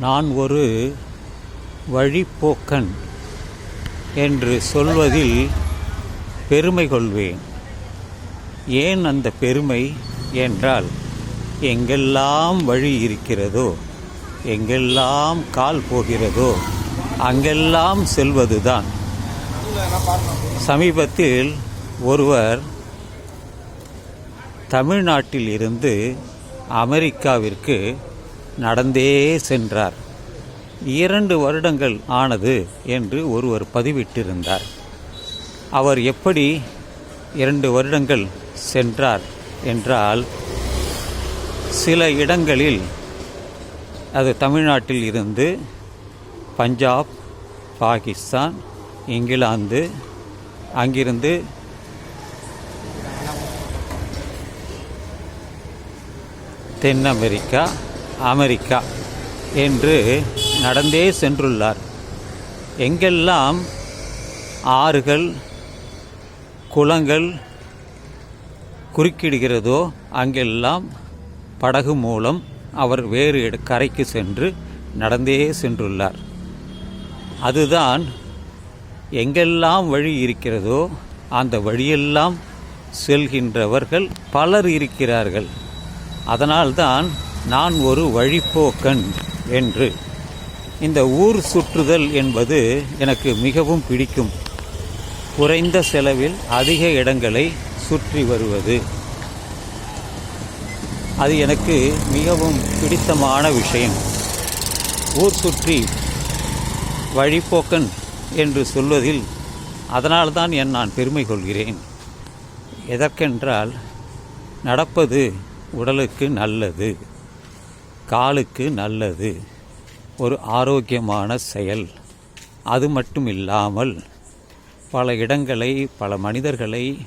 நான் ஒரு வழிப்போக்கன் என்று சொல்வதில் பெருமை கொள்வேன். ஏன் அந்த பெருமை என்றால் எங்கெல்லாம் வழி இருக்கிறதோ எங்கெல்லாம் கால் போகிறதோ அங்கெல்லாம் செல்வதுதான். சமீபத்தில் ஒருவர் தமிழ்நாட்டில் இருந்து அமெரிக்காவிற்கு நடந்தே சென்றார். இரண்டு வருடங்கள் ஆனது என்று ஒருவர் பதிவிட்டிருந்தார். அவர் எப்படி இரண்டு வருடங்கள் சென்றார் என்றால் சில இடங்களில் அது தமிழ்நாட்டில் இருந்து பஞ்சாப் பாகிஸ்தான் இங்கிலாந்து அங்கிருந்து தென் அமெரிக்கா அமெரிக்கா என்று நடந்தே சென்றுள்ளார். எங்கெல்லாம் ஆறுகள் குளங்கள் குறுக்கிடுகிறதோ அங்கெல்லாம் படகு மூலம் அவர் வேறு இட- கரைக்கு சென்று நடந்தே சென்றுள்ளார். அதுதான் எங்கெல்லாம் வழி இருக்கிறதோ அந்த வழியெல்லாம் செல்கின்றவர்கள் பலர் இருக்கிறார்கள். அதனால்தான் நான் ஒரு வழிப்போக்கன் என்று. இந்த ஊர் சுற்றுதல் என்பது எனக்கு மிகவும் பிடிக்கும். குறைந்த செலவில் அதிக இடங்களை சுற்றி வருவது. அது எனக்கு மிகவும் பிடித்தமான விஷயம். ஊர் சுற்றி வழிப்போக்கன் என்று சொல்வதில் அதனால்தான் என் நான் பெருமை கொள்கிறேன். எதற்கென்றால் நடப்பது உடலுக்கு நல்லது. காலுக்கு நல்லது. ஒரு ஆரோக்கியமான செயல். அது மட்டும் இல்லாமல் பல இடங்களை பல மனிதர்களை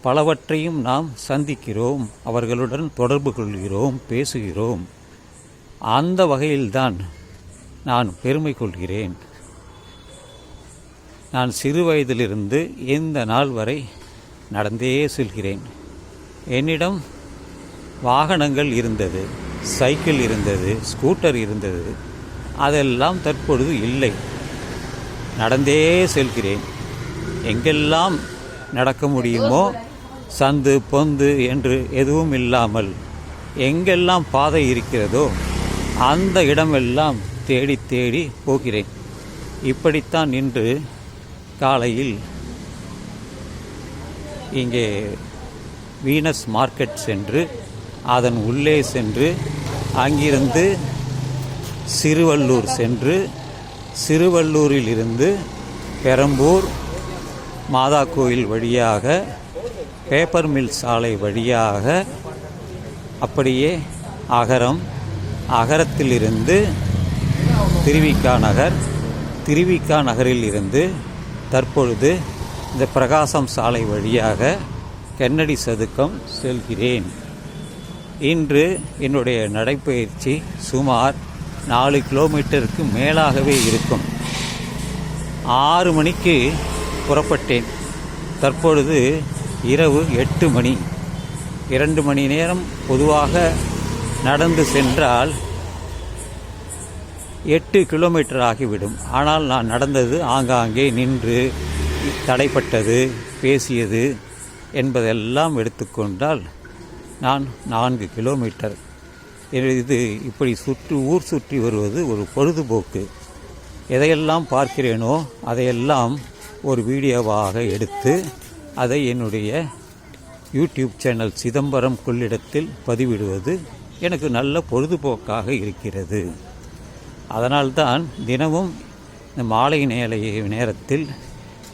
பலவற்றையும் நாம் சந்திக்கிறோம். அவர்களுடன் தொடர்பு கொள்கிறோம் பேசுகிறோம். அந்த வகையில்தான் நான் பெருமை கொள்கிறேன். நான் சிறு வயதிலிருந்து இந்த நாள் வரை நடந்தே செல்கிறேன். என்னிடம் வாகனங்கள் இருந்தது. சைக்கிள் இருந்தது ஸ்கூட்டர் இருந்தது அதெல்லாம் தற்பொழுது இல்லை. நடந்தே செல்கிறேன். எங்கெல்லாம் நடக்க முடியுமோ சந்து பொந்து என்று எதுவும் இல்லாமல் எங்கெல்லாம் பாதை இருக்கிறதோ அந்த இடமெல்லாம் தேடி தேடி போகிறேன். இப்படித்தான் இன்று காலையில் இங்கே வீனஸ் மார்க்கெட் சென்று அதன் உள்ளே சென்று அங்கிருந்து சிறுவள்ளூர் சென்று சிறுவள்ளூரில் இருந்து பெரம்பூர் மாதா கோயில் வழியாக பேப்பர் மில் சாலை வழியாக அப்படியே அகரம் அகரத்திலிருந்து திருவிக்கா நகர் திருவிக்கா நகரில் இருந்து தற்பொழுது இந்த பிரகாசம் சாலை வழியாக கென்னடி சதுக்கம் செல்கிறேன். இன்று என்னுடைய நடைப்பயிற்சி சுமார் நாலு கிலோமீட்டருக்கு மேலாகவே இருக்கும். ஆறு மணிக்கு புறப்பட்டேன். தற்பொழுது இரவு எட்டு மணி. இரண்டு மணி நேரம் பொதுவாக நடந்து சென்றால் எட்டு கிலோமீட்டர் ஆகிவிடும். ஆனால் நான் நடந்தது ஆங்காங்கே நின்று தடைப்பட்டது பேசியது என்பதெல்லாம் எடுத்துக்கொண்டால் நான் நான்கு கிலோமீட்டர். இது இப்படி சுற்றி ஊர் சுற்றி வருவது ஒரு பொழுதுபோக்கு. எதையெல்லாம் பார்க்கிறேனோ அதையெல்லாம் ஒரு வீடியோவாக எடுத்து அதை என்னுடைய யூடியூப் சேனல் சிதம்பரம் கொள்ளிடத்தில் பதிவிடுவது எனக்கு நல்ல பொழுதுபோக்காக இருக்கிறது. அதனால்தான் தினமும் இந்த மாலை நேர நேரத்தில்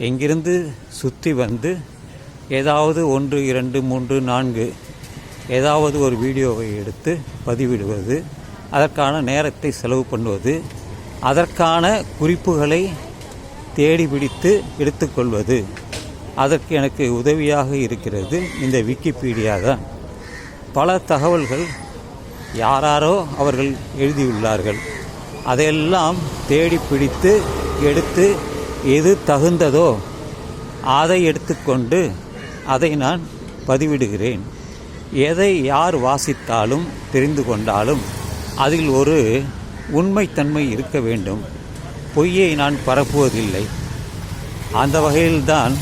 எங்கிருந்து சுற்றி வந்து ஏதாவது ஒன்று இரண்டு மூன்று நான்கு ஏதாவது ஒரு வீடியோவை எடுத்து பதிவிடுவது அதற்கான நேரத்தை செலவு பண்ணுவது அதற்கான குறிப்புகளை தேடி பிடித்து எடுத்துக்கொள்வது. அதற்கு எனக்கு உதவியாக இருக்கிறது இந்த விக்கிபீடியா தான். பல தகவல்கள் யாராரோ அவர்கள் எழுதியுள்ளார்கள். அதையெல்லாம் தேடி பிடித்து எடுத்து எது தகுந்ததோ அதை எடுத்துக்கொண்டு அதை நான் பதிவிடுகிறேன். எதை யார் வாசித்தாலும் தெரிந்து கொண்டாலும் அதில் ஒரு உண்மைத்தன்மை இருக்க வேண்டும். பொய்யை நான் பரப்புவதில்லை. அந்த வகையில்தான்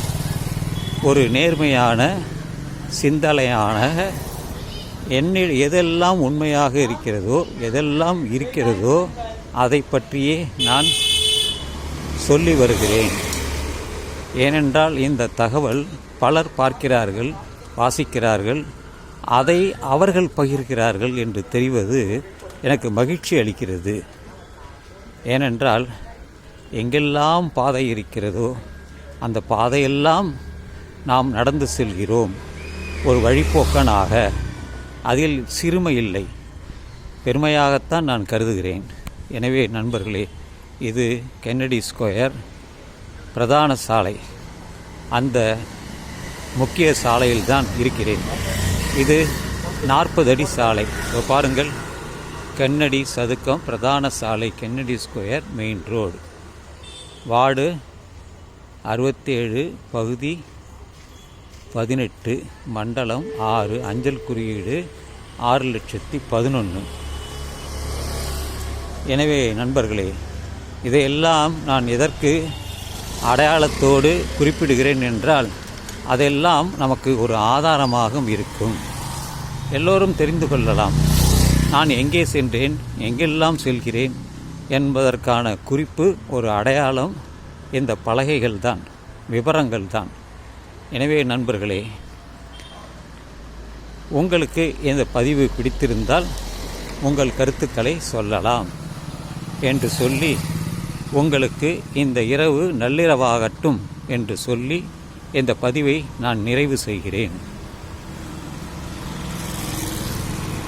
ஒரு நேர்மையான சிந்தனையான என்னில் எதெல்லாம் உண்மையாக இருக்கிறதோ எதெல்லாம் இருக்கிறதோ அதை பற்றியே நான் சொல்லி வருகிறேன். ஏனென்றால் இந்த தகவல் பலர் பார்க்கிறார்கள் வாசிக்கிறார்கள் அதை அவர்கள் பகிர்கிறார்கள் என்று தெரிவது எனக்கு மகிழ்ச்சி அளிக்கிறது. ஏனென்றால் எங்கெல்லாம் பாதை இருக்கிறதோ அந்த பாதையெல்லாம் நாம் நடந்து செல்கிறோம். ஒரு வழிப்போக்கனாக அதில் சிறுமை இல்லை. பெருமையாகத்தான் நான் கருதுகிறேன். எனவே நண்பர்களே இது கென்னடி ஸ்கொயர் பிரதான சாலை. அந்த முக்கிய சாலையில் தான் இருக்கிறேன். இது நாற்பது அடி சாலை. இப்போ பாருங்கள் கென்னடி சதுக்கம் பிரதான சாலை Kennedy square main road. Ward அறுபத்தேழு பகுதி பதினெட்டு மண்டலம் ஆறு அஞ்சல் குறியீடு ஆறு லட்சத்தி பதினொன்று எனவே நண்பர்களே இதையெல்லாம் நான் எதற்கு அடையாளத்தோடு குறிப்பிடுகிறேன் என்றால் அதெல்லாம் நமக்கு ஒரு ஆதாரமாகவும் இருக்கும். எல்லோரும் தெரிந்து கொள்ளலாம். நான் எங்கே சென்றேன்? எங்கெல்லாம் செல்கிறேன்? என்பதற்கான குறிப்பு ஒரு அடையாளம். இந்த பலகைகள் தான் விவரங்கள் தான். எனவே நண்பர்களே உங்களுக்கு இந்த பதிவு பிடித்திருந்தால் உங்கள் கருத்துக்களை சொல்லலாம். என்று சொல்லி உங்களுக்கு இந்த இரவு நள்ளிரவாகட்டும் என்று சொல்லி இந்த பதிவை நான் நிறைவு செய்கிறேன்.